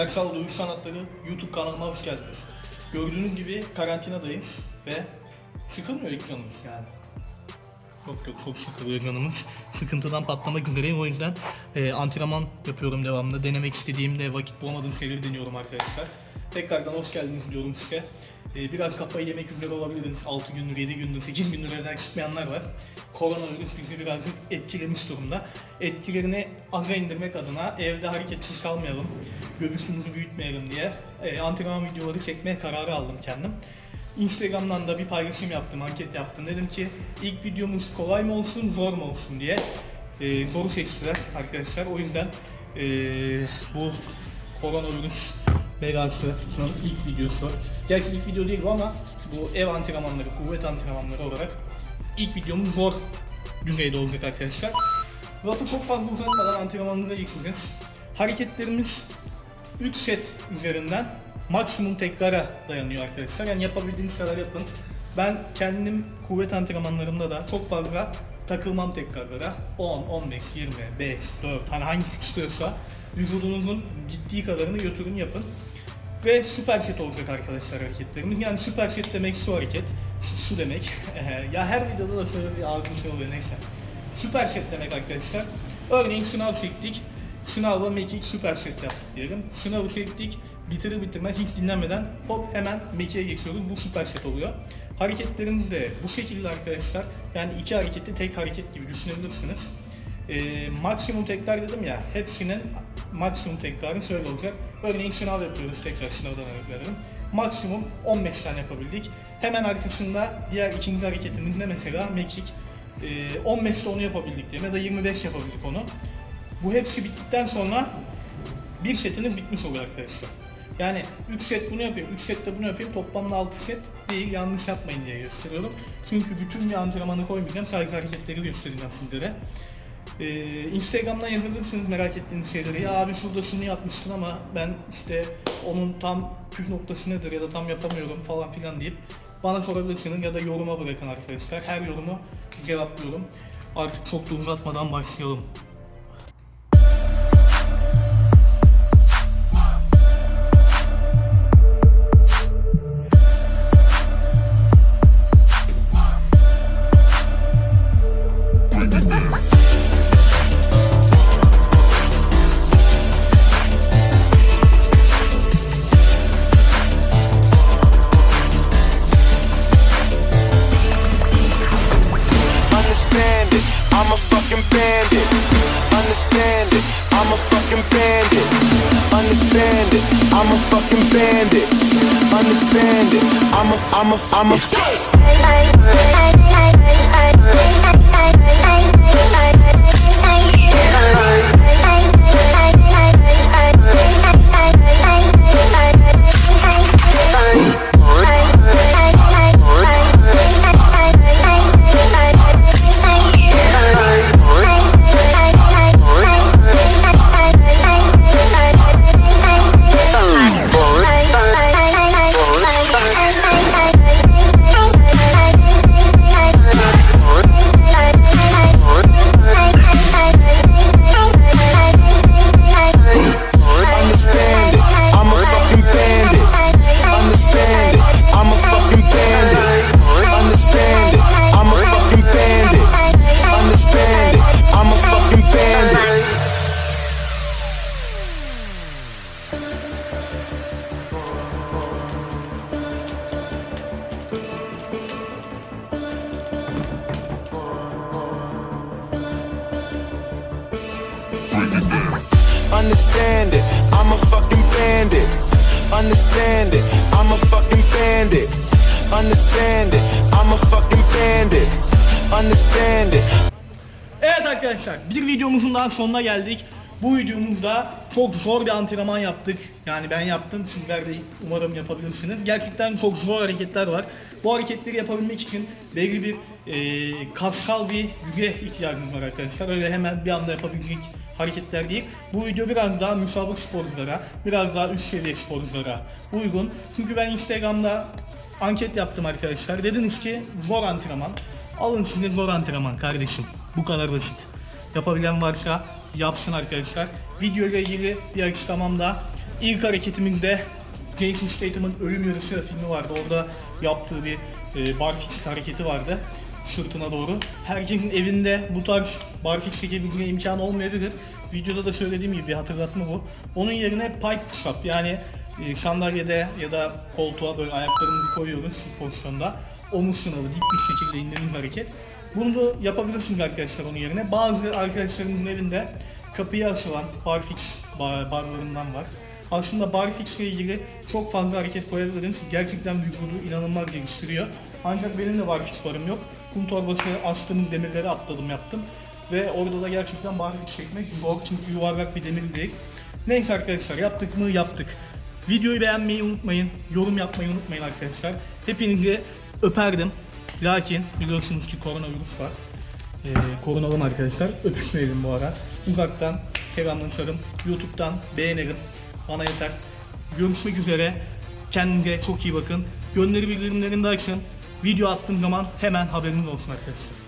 Fedarsal Dövüş Sanatları YouTube kanalıma hoş geldiniz. Gördüğünüz gibi karantinadayım ve sıkılmıyor ekranım yani. Yok yok çok sıkılıyor canımız. Sıkıntıdan patlamak üzereyim o yüzden e, antrenman yapıyorum devamlı. Denemek istediğimde vakit bulamadığım şeyleri deniyorum arkadaşlar. Tekrardan hoş geldiniz diyorum size. E, biraz kafayı yemek üzere olabilirim. 6 gündür, 7 gündür, 8 gündür evden çıkmayanlar var. Koronavirüs bizi birazcık etkilemiş durumda. Etkilerini aza indirmek adına evde hareketsiz kalmayalım, göğsümüzü büyütmeyelim diye e, antrenman videoları çekmeye kararı aldım kendim. Instagram'dan da bir paylaşım yaptım, anket yaptım. Dedim ki ilk videomuz kolay mı olsun, zor mu olsun diye e, zoru seçtiler arkadaşlar. O yüzden e, bu koronavirüs belası ilk videosu. Gerçi ilk video değil bu ama bu ev antrenmanları, kuvvet antrenmanları olarak ilk videomuz zor düzeyde olacak arkadaşlar. Lafı çok fazla uzatmadan antrenmanımıza geçeceğiz. Hareketlerimiz 3 set üzerinden maksimum tekrara dayanıyor arkadaşlar. Yani yapabildiğiniz kadar yapın. Ben kendim kuvvet antrenmanlarımda da çok fazla takılmam tekrarlara. 10, 15, 20, 5, 4 hani hangisi çıkıyorsa vücudunuzun gittiği kadarını götürün yapın. Ve süper set olacak arkadaşlar hareketlerimiz. Yani süper set demek şu hareket, şu demek. ya her videoda da şöyle bir ağzım şey oluyor neyse. Süper set demek arkadaşlar. Örneğin sınav çektik. Sınavla mekik süper set yaptık diyelim. Sınavı çektik. Bitirir bitirmez hiç dinlenmeden hop hemen mekiğe geçiyoruz. Bu süper set oluyor. Hareketlerimiz de bu şekilde arkadaşlar. Yani iki hareketi tek hareket gibi düşünebilirsiniz. Ee, maksimum tekrar dedim ya, hepsinin maksimum tekrarı şöyle olacak. Örneğin sınav yapıyoruz tekrar sınavdan örnek verelim. Maksimum 15 tane yapabildik. Hemen arkasında diğer ikinci hareketimizde mesela mekik. Ee, 15'te onu yapabildik diye ya da 25 yapabildik onu. Bu hepsi bittikten sonra bir setiniz bitmiş oluyor arkadaşlar. Yani 3 set bunu yapayım, 3 set de bunu yapayım. Toplamda 6 set değil, yanlış yapmayın diye gösteriyorum. Çünkü bütün bir antrenmanı koymayacağım, sadece hareketleri göstereceğim sizlere. Ee, Instagram'dan yazabilirsiniz merak ettiğiniz şeyleri. Ya abi şurada şunu yapmıştın ama ben işte onun tam püf noktası nedir ya da tam yapamıyorum falan filan deyip bana sorabilirsiniz ya da yoruma bırakın arkadaşlar. Her yorumu cevaplıyorum. Artık çok da uzatmadan başlayalım. Bandit. Understand it, I'm a fucking bandit. Understand it, I'm a fucking bandit. Understand it, I'm a, I'm a, I'm a. Understand it, I'm a fucking bandit. Understand it, I'm a fucking bandit. Understand it, I'm a fucking bandit. Understand it, Evet arkadaşlar bir videomuzun daha sonuna geldik. Bu videomuzda çok zor bir antrenman yaptık. Yani ben yaptım. Sizler de umarım yapabilirsiniz. Gerçekten çok zor hareketler var. Bu hareketleri yapabilmek için belli bir e, kaskal bir güce ihtiyacımız var arkadaşlar. Öyle hemen bir anda yapabilecek hareketler değil. Bu video biraz daha müsabık sporculara, biraz daha üst seviye sporculara uygun. Çünkü ben Instagram'da anket yaptım arkadaşlar. Dediniz ki zor antrenman. Alın size zor antrenman kardeşim. Bu kadar basit. Yapabilen varsa yapsın arkadaşlar. Video ile ilgili bir açıklamamda ilk hareketimizde Jason Statham'ın Ölüm Yarışı filmi vardı. Orada yaptığı bir e, barfix hareketi vardı sırtına doğru. Herkesin evinde bu tarz barfix çekebilme imkanı olmayabilir. Videoda da söylediğim gibi bir hatırlatma bu. Onun yerine pike push-up yani e, sandalyede ya da koltuğa böyle ayaklarımızı koyuyoruz pozisyonda. Omuz sınalı dik bir şekilde indirim hareket. Bunu da yapabilirsiniz arkadaşlar onun yerine. Bazı arkadaşlarımızın evinde kapıya asılan barfix bar, barlarından var. Aslında barfix ile ilgili çok fazla hareket koyabiliriz. Gerçekten vücudu inanılmaz geliştiriyor. Ancak benim de barfix barım yok. Kum torbası astığım demirleri atladım yaptım. Ve orada da gerçekten barfix çekmek zor çünkü yuvarlak bir demir değil. Neyse arkadaşlar yaptık mı yaptık. Videoyu beğenmeyi unutmayın. Yorum yapmayı unutmayın arkadaşlar. Hepinizi öperdim. Lakin biliyorsunuz ki koronavirüs var. Ee, korunalım arkadaşlar. Öpüşmeyelim bu ara. Uzaktan selamlaşalım. Youtube'dan beğenelim. Bana yeter. Görüşmek üzere. Kendinize çok iyi bakın. Gönderi bildirimlerini de açın. Video attığım zaman hemen haberiniz olsun arkadaşlar.